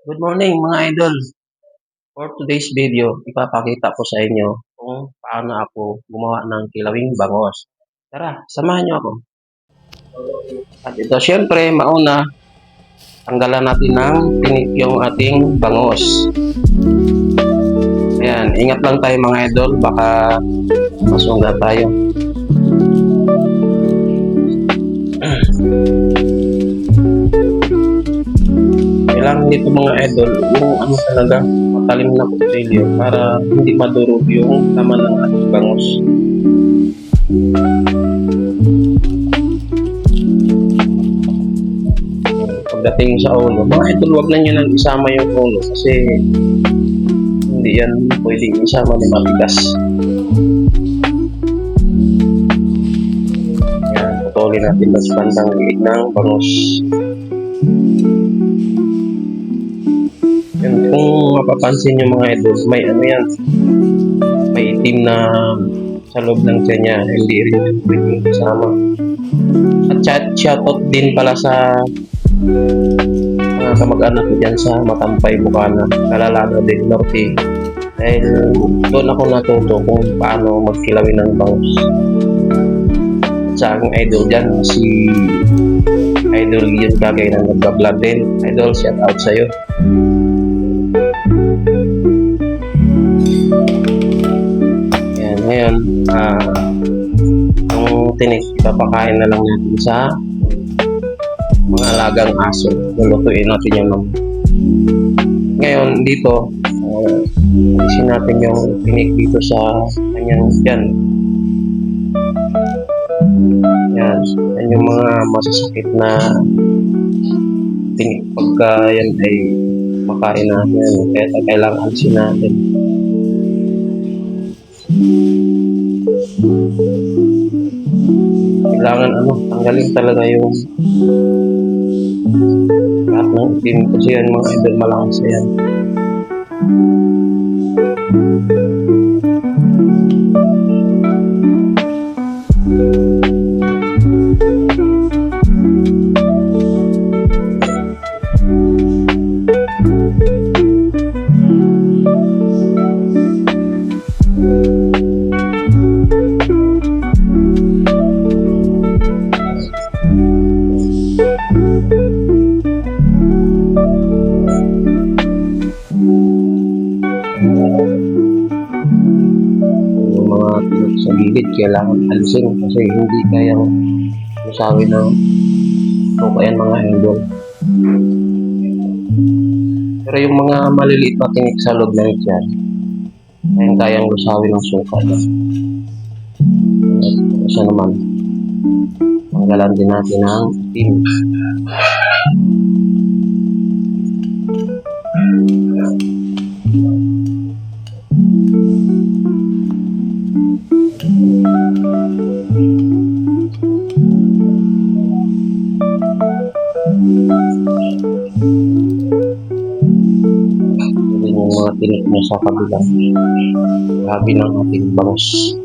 Good morning mga idol. For today's video, ipapakita ko sa inyo kung paano ako gumawa ng kilawing bangos. Tara, samahan niyo ako. At ito, syempre, mauna, tanggalan natin ng tinik yung ating bangos. Ayan, ingat lang tayo mga idol, baka masugat tayo. Kailangan dito mga idol, yung ano talaga, matalim na kutsilyo para hindi madurog yung laman ng ating bangos. Pagdating sa ulo, mga idol, wag na nyo nang isama yung ulo kasi hindi yan pwedeng isama ni matigas. Yan, putulin natin mas bandang liig ng bangos. Yan, kung mapapansin nyo mga idol, may ano yan, may itim na sa loob ng tiyan niya, hindi rin yung pwedeng kasama. At chat shoutout din pala sa mga kamag-anak ko dyan sa Matampay, Bukana, Kalalana del Norte. Dahil doon ako natuto kung paano magkilawin ng bangus. Sa aking idol dyan, si Idol Leon Kagay na nagbablog din. Idol, shout out sa'yo. Ngayon, ah, yung tinik, ipapakain na lang natin sa mga alagang aso. Lulutuin natin yung mga. Ngayon, dito, uh, natin yung tinik dito sa kanyang yan. Yan. Yan yung mga masasakit na tinik pagka yan ay makain natin. Kaya kailangan alisin natin. Kailangan ano, tanggalin talaga yung lahat ng itim kasi yan mga idol malakas yan. Yung kasi hindi kayang masawi ng suka yan mga idol. Pero yung mga maliliit na tinik sa loob ng tiyan, kayang kayang lusawi ng suka. At isa naman, tanggalan din natin ang itim. Sa kabilang labi ng ating bangus.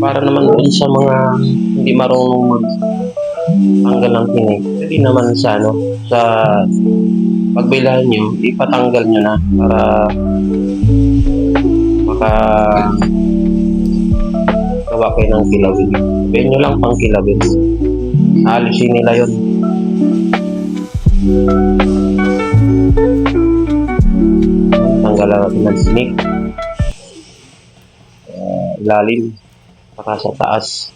Para naman dun sa mga hindi marunong mag tanggal ng tinik, pwede naman sa ano, sa pagbilahan nyo, ipatanggal nyo na para maka gawa kayo ng kilawin. Sabihin nyo lang pang kilawin. Alisin nila yun. Tanggalan natin ng sinik. Uh, ilalim. Saka sa taas.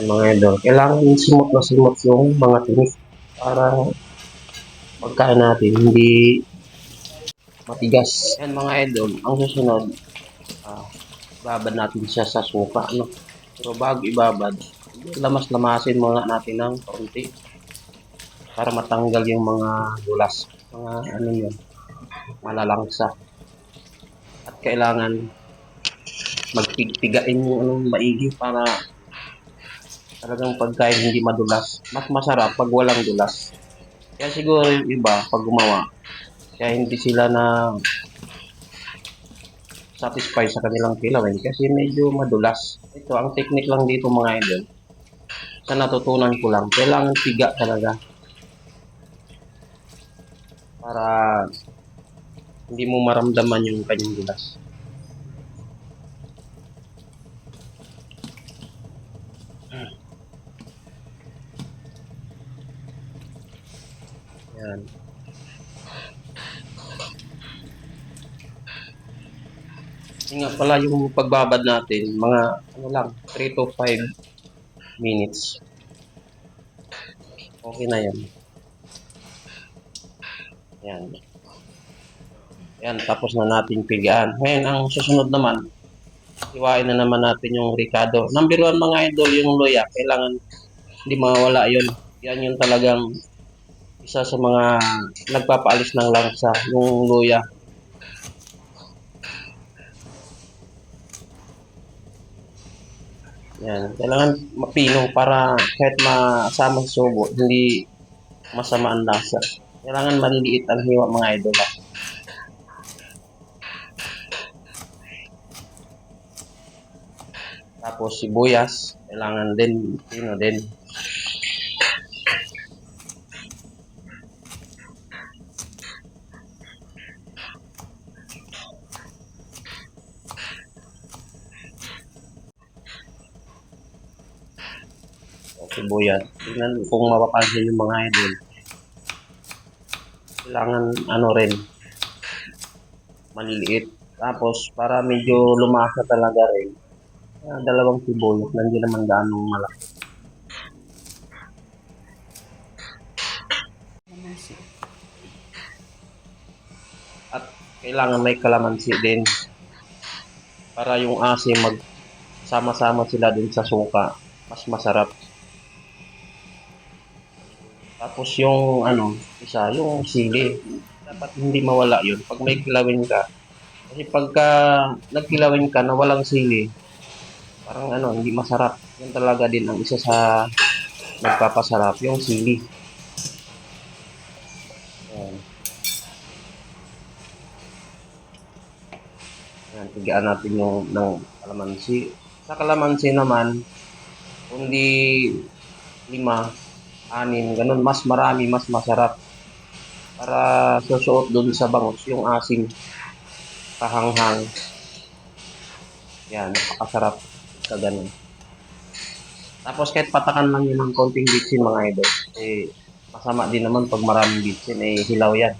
Yan mga idol. Kailangan simot na simot yung mga tinik para pagkain natin hindi matigas. Yan mga idol, ang susunod, ah, babad natin siya sa suka. Ano? Pero bago ibabad, lamas-lamasin muna natin ng konti para matanggal yung mga dulas. Mga ano yun, malalangsa. At kailangan magpigpigain yung anong maigi para talagang pagkain hindi madulas. Mas masarap pag walang dulas. Kaya siguro yung iba, pag gumawa, kaya hindi sila na satisfied sa kanilang kilawin kasi medyo madulas. Ito, ang technique lang dito mga idol. Sa natutunan ko lang, kailangan piga talaga. Para hindi mo maramdaman yung kanyang dulas. Yan. Yun nga pala yung pagbabad natin, mga ano lang, 3 to 5 minutes. Okay na yan. Yan. Yan, tapos na natin pigaan. Ngayon, ang susunod naman, iwain na naman natin yung Ricardo. Number one mga idol, yung luya. Kailangan hindi mawala yun. Yan yung talagang isa sa mga nagpapaalis ng langsa, yung luya. Yan, kailangan mapino para kahit masama sa subo, hindi masama ang lasa. Kailangan maliliit ang hiwa mga idol. ah. Tapos sibuyas, kailangan din, pino din. Sibuyas. Tingnan kung mapapansin yung mga idol. Kailangan ano rin, maliliit. Tapos, para medyo lumasa talaga rin, ah, dalawang sibuyas, hindi naman ganong malaki. At kailangan may kalamansi din para yung asim mag sama-sama sila din sa suka. Mas masarap. Tapos yung ano, isa, yung sili. Dapat hindi mawala yun. Pag may kilawin ka, kasi pagka nagkilawin ka na walang sili, parang ano, hindi masarap. Yun talaga din ang isa sa nagpapasarap, yung sili. Ayan. Ayan, tigaan natin yung ng kalamansi. Sa kalamansi naman, kundi lima, anim, ganun, mas marami, mas masarap. Para susuot dun sa bangus, yung asim, kahanghang. Yan, napakasarap sa ganun. Tapos kahit patakan lang yun ng konting bitsin mga idol, eh, masama din naman pag maraming bitsin, eh, hilaw yan.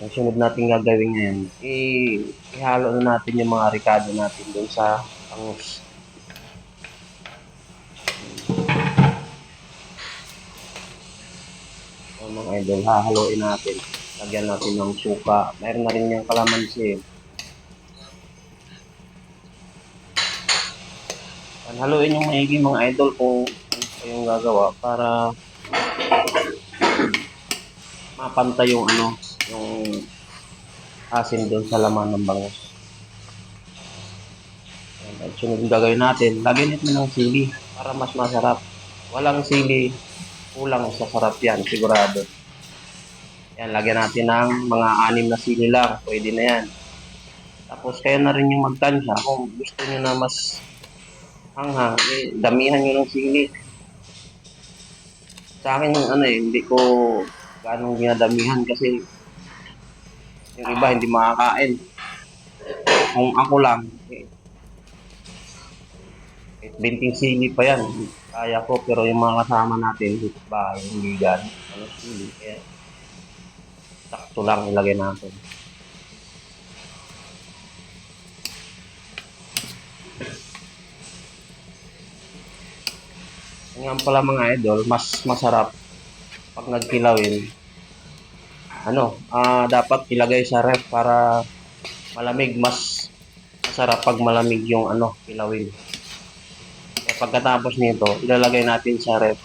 Ang sunod natin gagawin ngayon, eh, ihalo na natin yung mga ricado natin dun sa bangus. So, mga idol, hahaluin natin. Lagyan natin ng suka. Meron na rin yung kalamansi. Yan, haluin yung maigi mga idol kung ano pa yung gagawa para mapantay yung ano, yung asin doon sa laman ng bangus. At sunod yung gagawin natin, lagyan natin ng sili para mas masarap. Walang sili, kulang sa sarap yan, sigurado. Yan, lagyan natin ng mga anim na sili lang. Pwede na yan. Tapos kayo na rin yung magtansya. Kung gusto nyo na mas hanghang, eh, damihan nyo ng sili. Sa akin, ano eh, hindi ko ganong ginadamihan kasi yung iba hindi makakain. Kung ako lang, eh, eh, binting sili pa yan. Kaya ko, pero yung mga kasama natin, dito ba, hindi gan, ano, sili. Kaya, sakto lang ilagay natin. Ngayon pala mga idol, mas masarap pag nagkilawin. Ano, ah dapat ilagay sa ref para malamig. Mas masarap pag malamig yung ano, kilawin. Pagkatapos nito, ilalagay natin sa ref.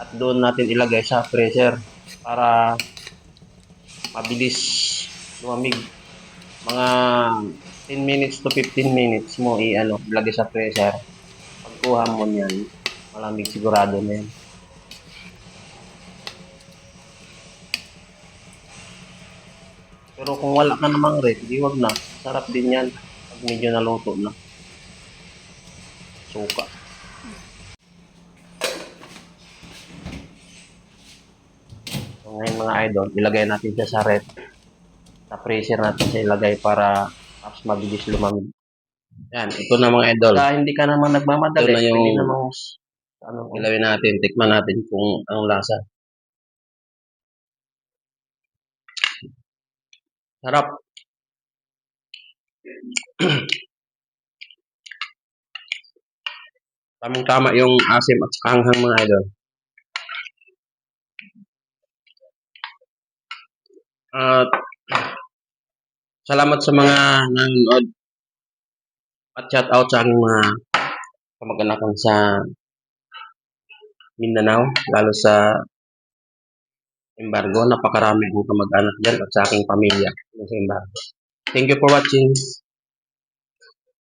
At doon natin ilagay sa freezer para mabilis lumamig. Mga 10 minutes to 15 minutes mo i-ano, ilagay sa freezer. Pagkuha mo niyan, malamig sigurado na yan. Pero kung wala ka namang ref, di wag na. Sarap din yan medyo naluto na. Suka. So ngayon mga idol, ilagay natin siya sa ref. Sa freezer natin siya ilagay para mas mabilis lumamig. Yan, ito na mga idol. Kaya hindi ka naman nagmamadali, Ito na yung- pwede namang ano, Ilawin natin, tikman natin kung anong lasa. Sarap. Tamang tama yung asim at saka anghang mga idol. At salamat sa mga nanonood at shout out sa aking mga kamag-anakan sa Mindanao, lalo sa embargo. Napakarami akong kamag-anak dyan at sa aking pamilya sa embargo. Thank you for watching.